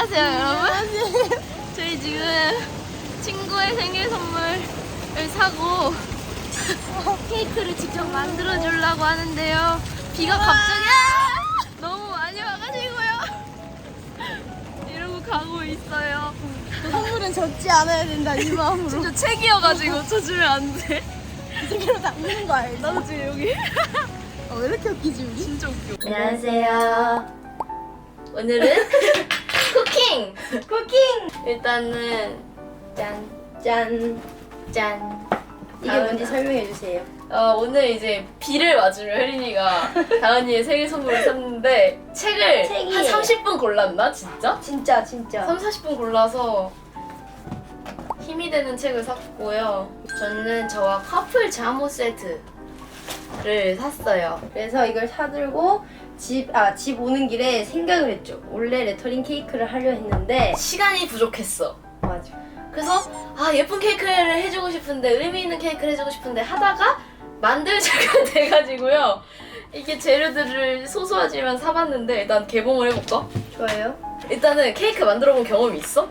안녕하세요 여러분 저희 지금 친구의 생일 선물을 사고 케이크를 직접 만들어 주려고 하는데요 비가 갑자기 너무 많이 와가지고요 이러고 가고 있어요 선물은 젖지 않아야 된다 이 마음으로 진짜 책이어가지고 쳐주면 안돼 이렇게 닦는 거 알지? 나도 지금 여기 어, 왜 이렇게 웃기지 우리? 진짜 웃겨 안녕하세요. 오늘은! 일단은 짠, 짠, 짠. 이게. 뭔지 설명해 주세요. 어, 오늘 이제 비를 맞으며 혜린이가 다은이의 생일 선물을 샀는데 책을 책이- 한 30분 골랐나 진짜? 진짜 진짜. 3, 40분 골라서 힘이 되는 책을 샀고요. 저는 저와 커플 잠옷 세트를 샀어요. 그래서 이걸 사들고 집, 아, 집 오는 길에 생각을 했죠. 원래 레터링 케이크를 하려 했는데. 시간이 부족했어. 맞아. 그래서 아 예쁜 케이크를 해주고 싶은데 의미 있는 케이크를 해주고 싶은데 하다가 만들자가 돼가지고요. 이게 재료들을 소소하지만 사봤는데 일단 개봉을 해볼까? 좋아요. 일단은 케이크 만들어본 경험이 있어?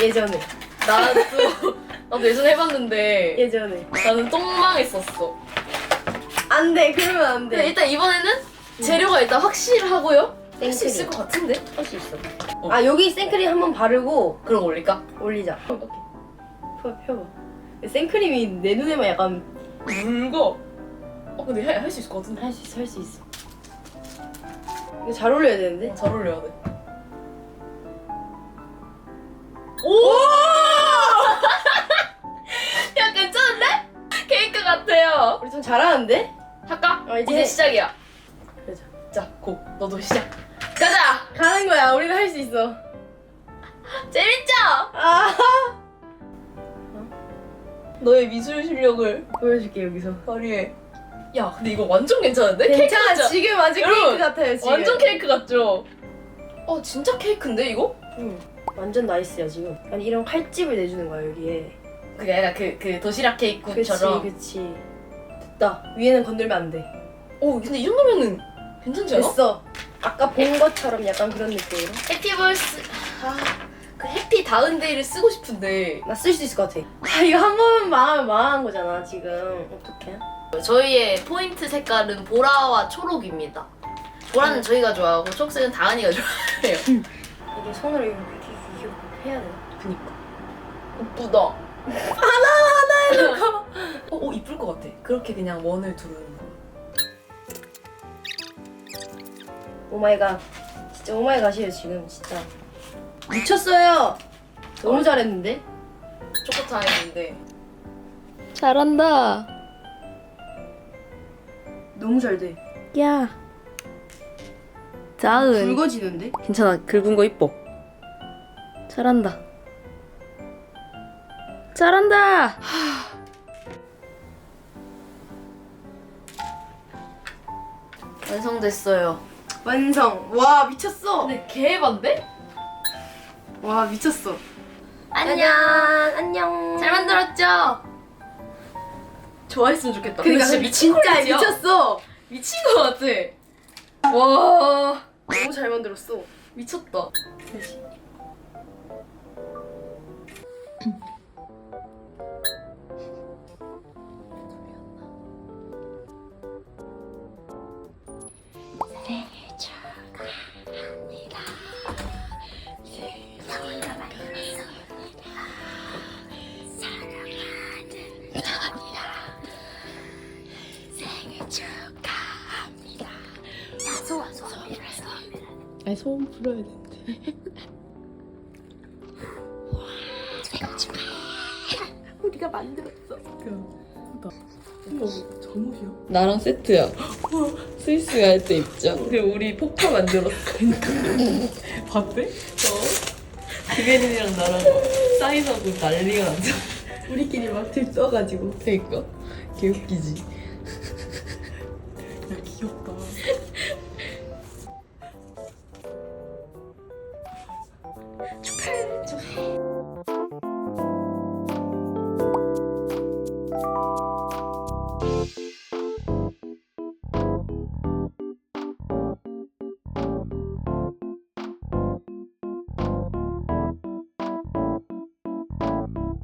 예전에. 나도 나도 예전에 해봤는데 예전에. 나는 똥망했었어. 안 돼, 그러면 안 근데 돼. 일단 이번에는 재료가 일단 확실하고요. 할수 생크림. 있을 것 같은데? 할 수 있어. 어. 아, 여기 생크림 한 번 바르고 그런 거 올릴까? 올리자. 펴, 펴봐. 생크림이 내 눈에만 약간 물고. 어 근데 할 수 있을 것 같은데? 할 수 있어, 할 수 있어. 이거 잘 어울려야 되는데? 잘 어울려야 돼. 오! 야 괜찮은데? 케이크 같아요. 우리 좀 잘하는데? 할까? 어, 이제 이제 해. 시작이야. 자, 고 너도 시작. 가자. 가는 거야. 우리가 할 수 있어. 재밌죠? 아! 너의 미술 실력을 보여줄게, 여기서. 발휘해. 야, 근데 이거 완전 괜찮은데? 괜찮아. 케이크 같죠? 지금 완전 여러분, 케이크 같아요, 지금. 완전 케이크 같죠? 어, 진짜 케이크인데 이거? 응. 완전 나이스야, 지금. 아니, 이런 칼집을 내주는 거야, 여기에. 그게 약간 그, 그 도시락 그치, 케이크처럼. 그치. 됐다. 위에는 건들면 안 돼. 어, 근데 이 정도면은 괜찮지 않아? 됐어. 아까 본 것처럼 약간 그런 느낌으로. 해피벌스 아, 그 해피 다운데이를 쓰고 싶은데 나 쓸 수 있을 것 같아. 아, 이거 한 번만 망하면 망한 거잖아, 지금. 어떡해? 저희의 포인트 색깔은 보라와 초록입니다. 보라는 음. 저희가 좋아하고 초록색은 다은이가 좋아해요. 이게 손으로 이렇게, 이렇게, 이렇게 해야 되나? 그니까 예쁘다. 하나 하나 해놓고. 어, 어 이쁠 것 같아. 그렇게 그냥 원을 두르는 거. 오마이갓. 진짜 오마이갓이에요, 지금. 진짜. 미쳤어요! 너무 잘했는데? 초코타임인데 잘한다 너무 잘 돼. 야 다은 굵어지는데? 괜찮아 긁은 거 이뻐 잘한다 잘한다 완성됐어요. 완성. 와, 미쳤어. 근데 개반데? 와, 미쳤어. 안녕. 안녕. 잘 만들었죠? 좋아했으면 좋겠다. 그러니까 근데 진짜 미친 진짜 퀄리티야. 미쳤어. 미친 것 같아. 와 너무 잘 만들었어. 미쳤다. 아니 소음 풀어야 되는데 우리가 만들었어 나랑 세트야. 스위스 갈 때 입자. 그리고 우리 포카 만들었어. 봤대? 어? 기베린이랑 나랑 사인하고 난리가 났잖아. 우리끼리 막 들떠가지고. 그니까. 개웃기지. 야, 귀엽다. 축하해 축하해.